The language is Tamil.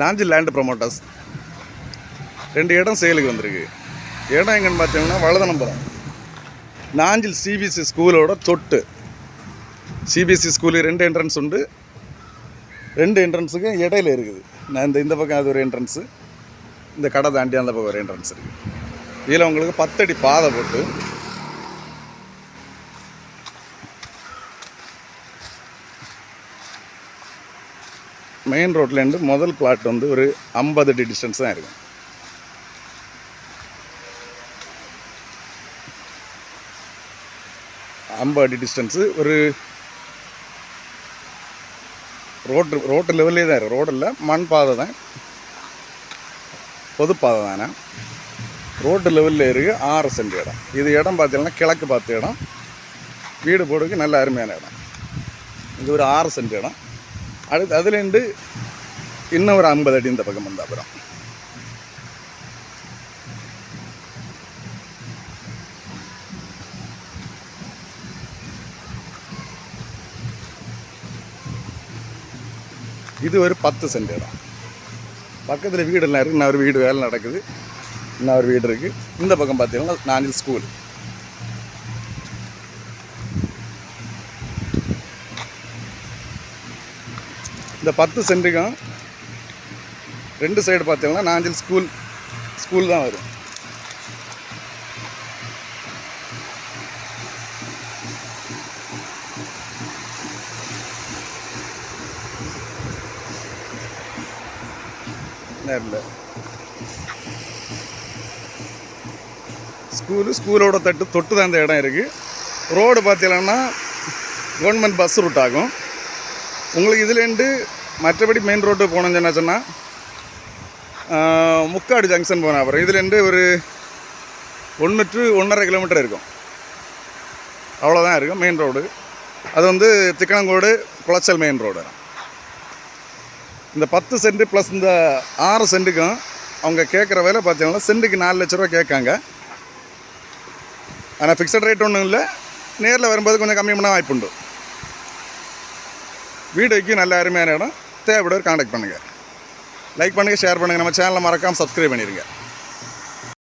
நாஞ்சில் லேண்டு ப்ரொமோட்டர்ஸ் ரெண்டு இடம் சேலுக்கு வந்திருக்கு. இடம் எங்கன்னு பார்த்தீங்கன்னா வலதனம்புரம். நாஞ்சில் சிபிஎஸ்சி ஸ்கூலோட தொட்டு. சிபிஎஸ்சி ஸ்கூலு ரெண்டு என்ட்ரன்ஸ் உண்டு. ரெண்டு என்ட்ரன்ஸுக்கும் இடையில இருக்குது. நான் இந்த இந்த பக்கம் அது ஒரு என்ட்ரன்ஸு இந்த கடை தாண்டி அந்த பக்கம் ஒரு என்ட்ரன்ஸ் இருக்குது இதில் உங்களுக்கு பத்தடி பாதை போட்டு மெயின் ரோட்லேருந்து முதல் பிளாட் வந்து ஒரு ஐம்பது அடி டிஸ்டன்ஸ் தான் இருக்கும். ஐம்பது அடி டிஸ்டன்ஸு ஒரு ரோட்டு ரோட்டு லெவல்லே தான் இருக்கும். ரோடில் மண் பாதை தான். பொது பாதை தானே ரோட்டு லெவலில் இருக்கு ஆறு சென்ட் இடம். இது இடம் பார்த்தீங்கன்னா கிழக்கு பார்த்த இடம். வீடு போடுறதுக்கு நல்ல அருமையான இடம். இது ஒரு ஆறு சென்ட் இடம். அடுத்து அதுலேருந்து இன்னும் ஒரு ஐம்பது அடி இந்த பக்கம் வந்த அப்புறம். இது ஒரு பத்து சென்ட் இடம். பக்கத்தில் வீடெல்லாம் இருக்குது இன்னும் ஒரு வீடு வேலை நடக்குது. இன்னும் ஒரு வீடு இருக்குது இந்த பக்கம் பார்த்தீங்கன்னா நானில் ஸ்கூல் இந்த பத்து சென்ட்டுக்கும் ரெண்டு சைடு பார்த்தீங்கன்னா நாஞ்சில் ஸ்கூல் ஸ்கூல் தான் வரும். நேரில். ஸ்கூலு ஸ்கூலோட தட்டு தொட்டு தான் இந்த இடம் இருக்குது ரோடு பார்த்தீங்கன்னா கவர்மெண்ட் பஸ் ரூட் ஆகும். உங்களுக்கு இதுலேருந்து மற்றபடி மெயின் ரோட்டு போனோம்னு சொன்னா சொன்னால் முக்காடு ஜங்ஷன் போன அப்புறம். இதுலேருந்து ஒரு ஒன்று டு ஒன்றரை கிலோமீட்டர் இருக்கும். அவ்வளோதான் இருக்கும் மெயின் ரோடு அது வந்து திக்கணங்கோடு குளச்சல் மெயின் ரோடு இந்த பத்து சென்ட் ப்ளஸ் இந்த ஆறு சென்ட்டுக்கும் அவங்க கேட்குற வேலை பார்த்தீங்கன்னா சென்ட்டுக்கு நாலு லட்ச ரூபா கேட்காங்க. ஆனால் ஃபிக்ஸட் ரேட் ஒன்றும் இல்லை. நேரில் வரும்போது கொஞ்சம் கம்மி பண்ண வாய்ப்புண்டு. வீடியோக்கு நல்ல அருமையான இடம். தேவைப்படுவர் காண்டாக்ட் பண்ணுங்கள் லைக் பண்ணுங்கள் ஷேர் பண்ணுங்கள் நம்ம சேனலை மறக்காமல் சப்ஸ்கிரைப் பண்ணிடுங்க